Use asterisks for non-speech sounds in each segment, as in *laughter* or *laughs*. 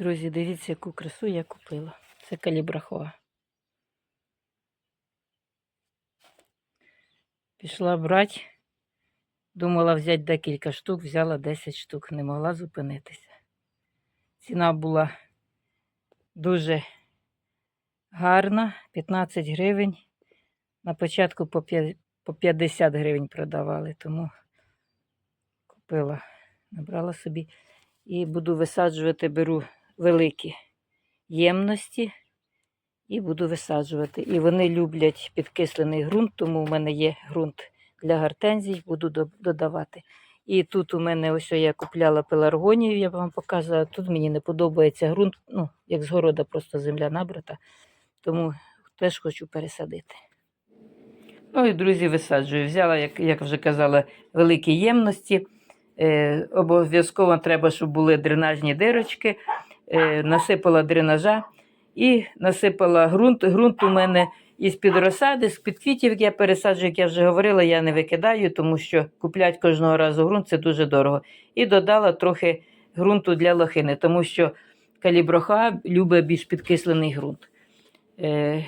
Друзі, дивіться, яку красу я купила. Це калібрахоа. Пішла брати. Думала взяти декілька штук, взяла 10 штук, не могла зупинитися. Ціна була дуже гарна, 15 гривень. На початку по 50 гривень продавали, тому купила, набрала собі і буду висаджувати, беру великі ємності і буду висаджувати. І вони люблять підкислений ґрунт, тому в мене є ґрунт для гортензій, буду додавати. І тут у мене ось я купляла пеларгонію, я вам показувала. Тут мені не подобається ґрунт, ну, як з города, просто земля набрата, тому теж хочу пересадити. Ну і друзі, висаджую. Взяла, як, як вже казала, великі ємності. Е, обов'язково треба, щоб були дренажні дирочки. Е, насипала дренажа і насипала ґрунт. Ґрунт у мене із-під розсади, з-під квітів, як я пересаджую, як я вже говорила, я не викидаю, тому що куплять кожного разу ґрунт це дуже дорого. І додала трохи ґрунту для лохини, тому що каліброха любить більш підкислений ґрунт. Е,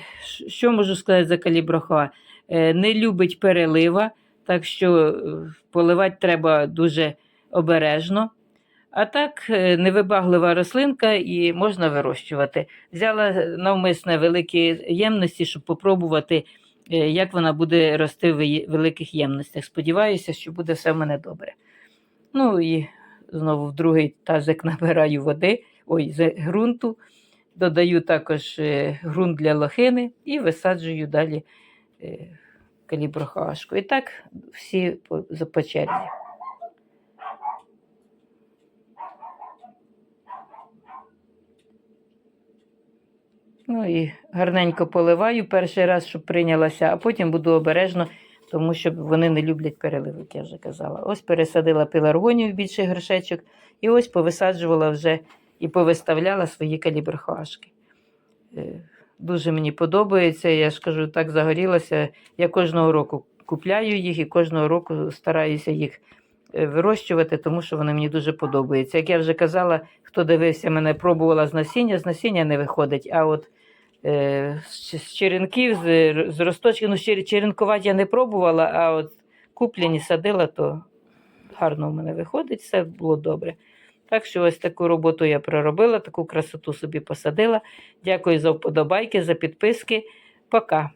що можу сказати за каліброха? Е, не любить перелива, так що поливати треба дуже обережно. А так, е, невибаглива рослинка і можна вирощувати. Взяла навмисне великі ємності, щоб попробувати, е, як вона буде рости в великих ємностях. Сподіваюся, що буде все в мене добре. Ну і знову в другий тазик *laughs* набираю води, ой, з ґрунту. Додаю також е, ґрунт для лохини і висаджую далі каліброхашку. І так всі по черзі. Ну і гарненько поливаю перший раз, щоб прийнялася, а потім буду обережно, тому що вони не люблять перелив, як я вже казала. Ось пересадила пеларгонію в більший горшечок, і ось повисаджувала вже і повиставляла свої калібрхашки. Дуже мені подобається, я ж кажу, так загорілася. Я кожного року купляю їх і кожного року стараюся їх е, вирощувати, тому що вони мені дуже подобаються. Як я вже казала, хто дивився мене, пробувала з насіння, з насіння не виходить. А от е, з з черенків, з росточків, ну, черенкувати я не пробувала, а от куплені садила, то гарно в мене виходить, все було добре. Так що ось таку роботу я проробила, таку красоту собі посадила. Дякую за вподобайки, за підписки. Пока.